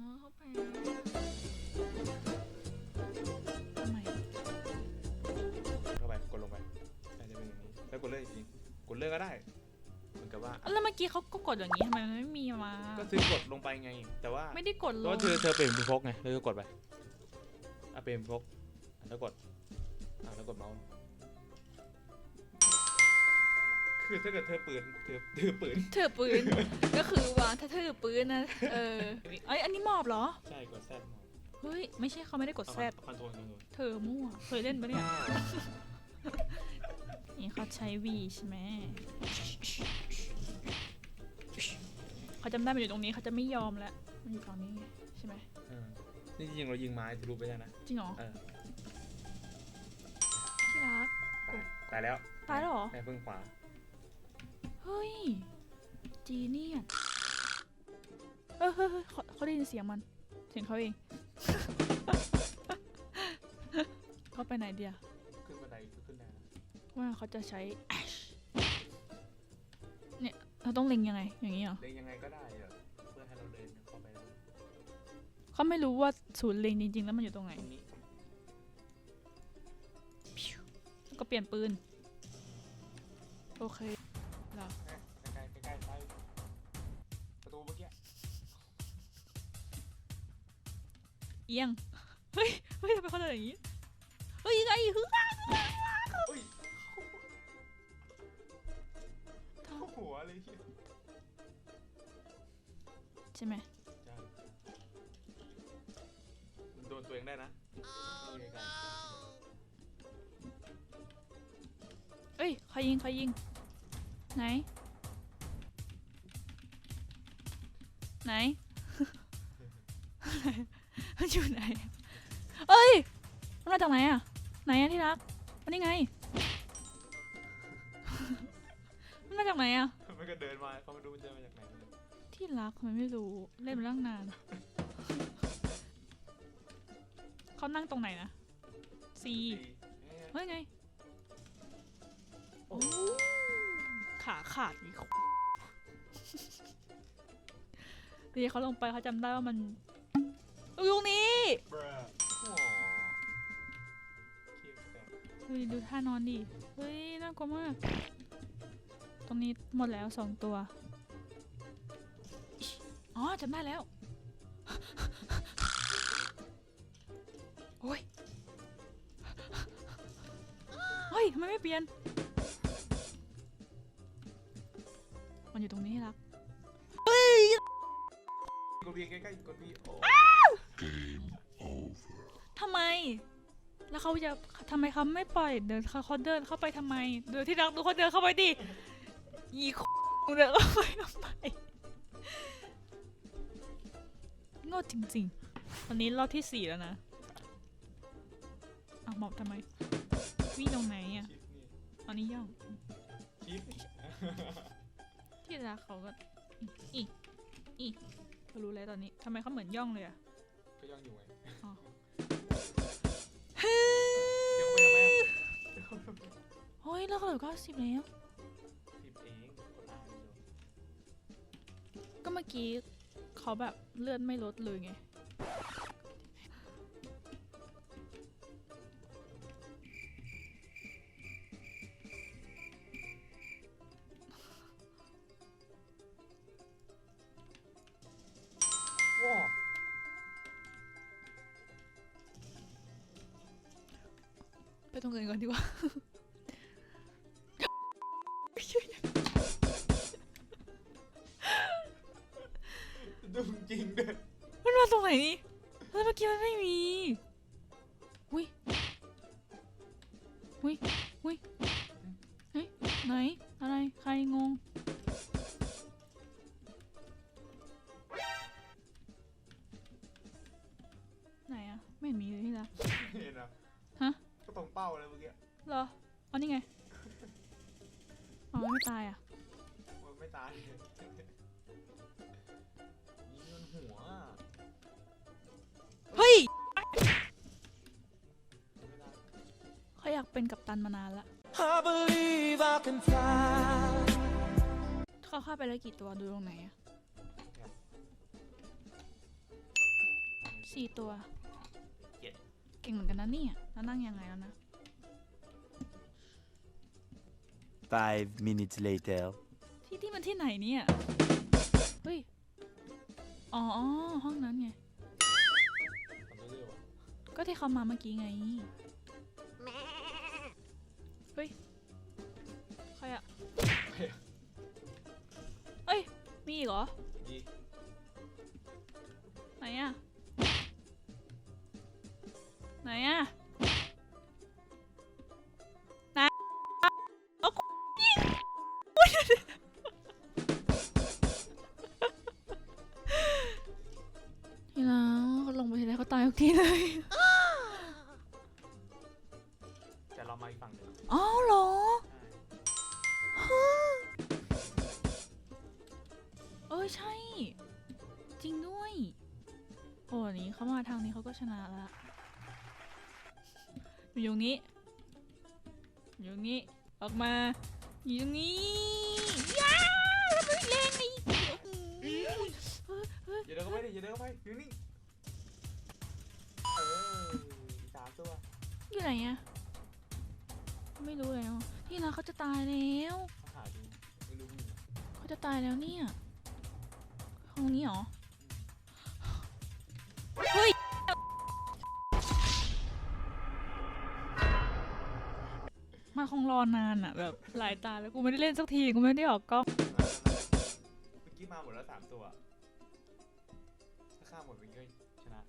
อ๋อเข้าไปทำไมเข้าไปกดลงไปอาจจะเป็นอย่างนี้แล้วกดเลิกอีกทีกดเลิกก็ได้ เหมือนกับว่า แล้วเมื่อกี้เขาก็กดอย่างนี้ทำไมมันไม่มีมา ก็ซื้อกดลงไปไง แต่ว่าไม่ได้กดลแต่งว่าเธอเธอเปลี่ยนเป็นพกไงเธอก็กดไปอะเปลี่ยนเป็นพกอะแล้วกดอะแล้วกดเมาส์ คือถ้าเกิดเธอปืนเธอเธอปืน ถือปืน ก็คือว่าถ้าถือปืนนะเออไอยอันนี้หมอบเหรอ ใช่กดแซดเฮ้ย ไม่ใช่เขาไม่ได้กดแซดคอนโทรลคอนโทรลเธอมั่วเคยเล่นปะเนี่ย นี่เขาใช้ V ใช่ไหมเขาจำได้มันอยู่ตรงนี้เขาจะไม่ยอมแล้วมันอยู่ฝั่งนี้ไงใช่ไหมเออนี่จริงๆเรายิงไม้ทะลุไปได้นะจริงเหรอเออที่รักตายตายแล้วตายแล้วเหรอแม่เพิ่งขวา เฮ้ย จีเนียสเฮ้ยเฮ้ยเฮ้ยเขาเขาได้ยินเสียงมัน เสียงเขาเอง เขาไปไหนเดียวขึ้นบันไดก็ขึ้นได้นะว่าเขาจะใช้ Ash เนี่ยเราต้องเล็งยังไง อย่างนี้เหรอ เดินยังไงก็ได้เหรอเพื่อให้เราเดินเข้าไปได้เขาไม่รู้ว่าศูนย์เล็งจริงๆ แล้วมันอยู่ตรงไหน ตรงนี้แล้วก็เปลี่ยนปืน โอเค อียง เฮ้ย เฮ้ยทำไมเขาทำอย่างนี้ เฮ้ยไงฮึเฮ้ยเข้าหัวเลยเหี้ยใช่ไหมใช่มันโดนตัวเองได้นะนี่ไกลเอ้ยใครยิงใครยิง ไหน ไหน มันอยู่ไหน เอ้ย มันมาจากไหนอะไหนอะที่รัก มันนี่ไง มันมาจากไหนอะๆมันก็เดินมาเขาไม่รู้มันจะมาจากไหนเลยที่รักมันไม่รู้ เล่นมาตั้งนาน เขานั่งตรงไหนนะ C ดีเอ๊ะเฮ้ยไง โอ้ขาขาดอีกทีนี้เขาลงไปเขาจำได้ว่ามัน อยู่ตรงนี้บรโอ้คิวแตกดูดิดูท่านอนดิ เฮ้ยน่ากลัวมาก ตรงนี้หมดแล้วสองตัว อ๋อจำได้แล้ว โอ้ย เฮ้ยทำไมไม่เปลี่ยน มันอยู่ตรงนี้ให้รัก กดวีใกล้ๆกดวีโอ้ ทำไม แล้วเขาจะทำไมเขาไม่ปล่อยเดินเขาเขาเดินเข้าไปทำไมเดินที่รักดูเขาเดินเข้าไปดิอีเดินเข้าไปทำไมโง่จริงๆตอนนี้รอบที่สี่แล้วนะอะบอกทำไม วิ่งตรงไหนอะคลิปนี่ตอนนี้ย่องคลิปที่รักเขาก็อีกอีกเขารู้แล้วตอนนี้ทำไมเขาเหมือนย่องเลยอะ ก็ย่องอยู่ไงอ๋อเดี๋ยวไปทำไมอะเดี๋ยวเข้าไปทำไมเฮ้ยแล้วเขาเหลือเก้าสิบแล้ว สิบเองกดอ่านอยู่ก็เมื่อกี้เขาแบบเลือดไม่ลดเลยไง ไปตรงอื่ ยยิงมันหัวอะเฮ้ยไม่ได้เขาอยากเป็นกัปตันมานานละ I believe I can fly. เขาฆ่าไปแล้วกี่ตัวดูตรงไหนอะสี่ตัว เจ็ดเก่งเหมือนกันนะเนี่ยแล้วนั่งยังไงแล้วนะ Five minutes later. ที่ที่มันที่ไหนเนี่ย เฮ้ย อ๋อ ห้องนั้นไงทำได้เร็วอะก็ที่เขามาเมื่อกี้ไง เฮ้ย ใครอะเฮ้ยเอ้ย มีอีกเหรอดีไหนอะไหนอะ ทีไรเขาตายทุกทีเลย แต่เรามาอีกฝั่งหนึ่งอ๋อเหรอใช่เออใช่ จริงด้วย โอ้นี้เขามาทางนี้เขาก็ชนะละอยู่ตรงนี้ อยู่ตรงนี้ ออกมา อยู่ตรงนี้ย้าวทำไมแรงไอ้เฮ้ยอย่าเดินเข้าไปดิอย่าเดินเข้าไปอยู่นี่ ไหนอะไม่รู้แล้วที่รักเขาจะตายแล้วเขาหาดูไม่รู้เขาจะตายแล้วเนี่ยห้องนี้เหรอเฮ้ยมันคงรอนานอะแบบหลายตาแล้วกูไม่ได้เล่นสักทีกูไม่ได้ออกกล้องเมื่อกี้มาหมดแล้วสามตัวถ้าฆ่าหมดเมื่อกี้ก็ชนะ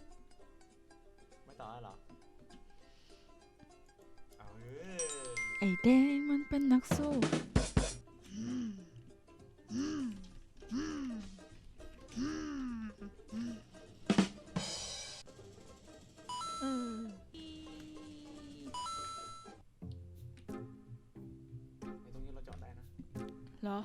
ไม่ต่อแล้วหรอ ไอ้แดงมันเป็นนักสู้ เอออีไอ้ตรงนี้เราจอดได้นะ เหรอ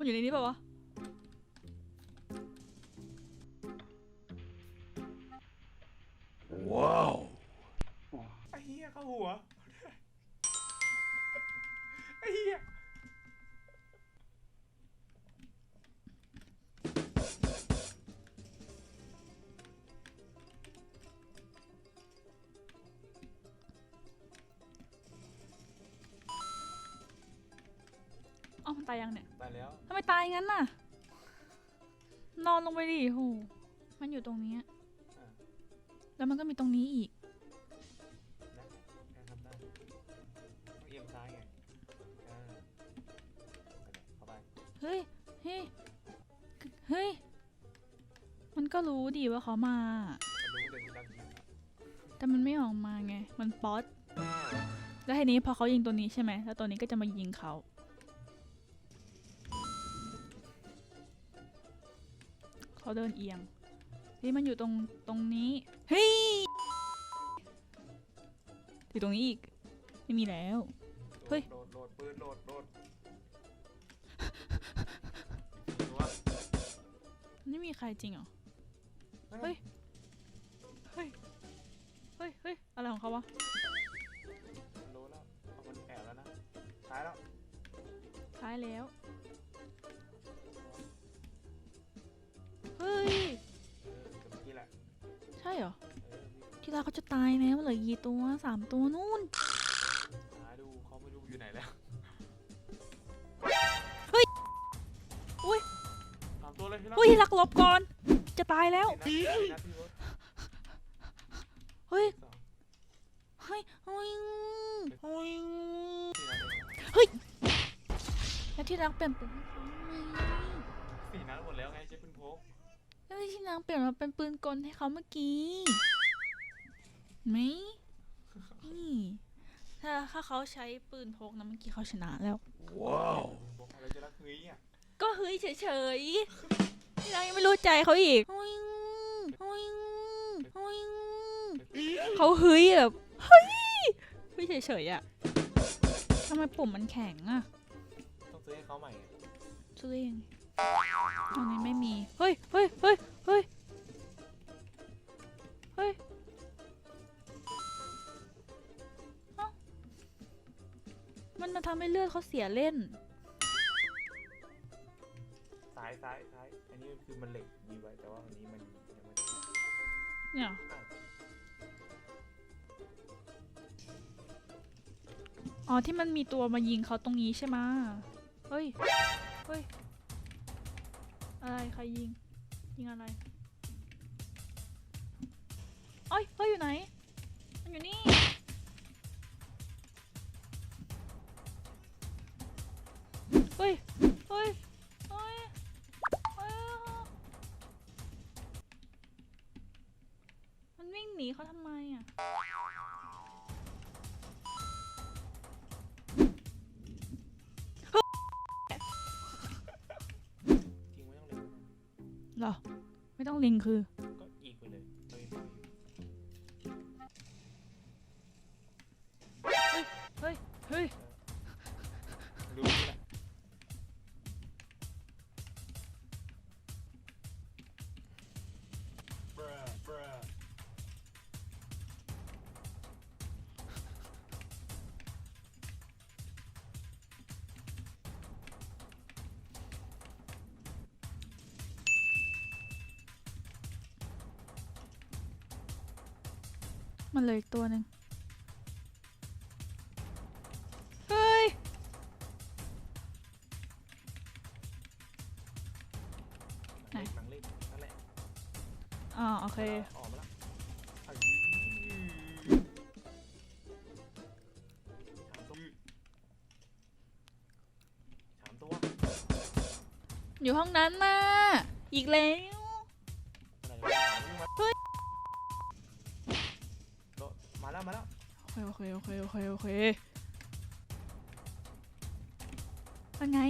มันอยู่ในนี้เปล่าวะไอ้เหี้ยเข้าหัว ตายยังเนี่ยตายแล้วทำไมตายงั้นน่ะ นอนลงไปดิโหมันอยู่ตรงเนี้ยอ่าแล้วมันก็มีตรงนี้อีกนะแค่ทำได้ต้องเอียงซ้ายไงอ่าเข้าไปเฮ้ยเฮ้ยเฮ้ยมันก็รู้ดีว่าเขามามันรู้เดินที่ตั้งยิงอะแต่มันไม่ออกมาไง มันป๊อตแล้วทีนี้พอเขายิงตัวนี้ใช่ไหมแล้วตัวนี้ก็จะมายิงเขา เขาเดินเอียงนี่มันอยู่ตรงตรงนี้เฮ้ยอยู่ตรงนี้อีกไม่มีแล้ว เฮ้ย โหลดโหลดปืนโหลดโหลดตัวไม่มีใครจริงเหรอ เฮ้ย เฮ้ย เฮ้ย เฮ้ย อะไรของเขาวะ มันรู้แล้วเอาคนแอบแล้วนะท้ายแล้วท้ายแล้ว ช่เหรอเออมีที่รักเขาจะตายแล้วเหลือกี่ตัวสามตัวนู่นหาดูเขาไม่รู้อยู่ไหนแล้วเฮ้ยอุ๊ยตามตัวเลยพี่รักเฮ้ยที่รักหลบก่อน จะตายแล้วสี่นัดสี่นัดพี่รถเฮ้ยสองเฮ้ย เฮ้ยเฮ้ยสี่นัดเองแล้วที่รักเปลี่ยนปืน แล้วที่รักเปลี่ยนมาเป็นปืนกลให้เขาเมื่อกี้ไหมนี่ถ้าถ้าเขาใช้ปืนพกนะเมื่อกี้เขาชนะแล้วพกอะไรจะรักเฮ้ยอะก็เฮ้ยเฉยๆที่เรายังไม่รู้ใจเขาอีกเฮ้ยเฮ้ยเฮ้ยเขาเฮ้ยแบบเฮ้ยเฮ้ยเฉยๆอะทำไมปุ่มมันแข็งอะต้องซื้อให้เขาใหม่ไงซื้อเอง ตรงนี้ไม่มี เฮ้ยเฮ้ยเฮ้ยเฮ้ยเฮ้ยเอ้ามันมาทำให้เลือดเขาเสียเล่น ซ้ายซ้ายซ้ายอันนี้คือมันเหล็กยีไว้แต่ว่าอันนี้มันยังไม่ได้เนี่ยอะอ๋อที่มันมีตัวมายิงเขาตรงนี้ใช่ไหมะเฮ้ย เฮ้ย อะไรใครยิง ยิงอะไรเอ้ยเฮ้ยอยู่ไหน มันอยู่นี่ เฮ้ย เฮ้ย เฮ้ย เฮ้ย มันวิ่งหนีเขาทำไมอะ หรอ ไม่ต้องลิงคือ มันเหลยตัวหนึ่งเฮ้ยหนังเล่นหนังเล่นนั่นแหละอ่าโอเคออกมาละเอาสามตัวสามตัวอยู่ห้องนั้นน่ะอีกแล้ว แล้วมาแล้วโอเคโอเคโอเคโอเคโอเคเป็นไง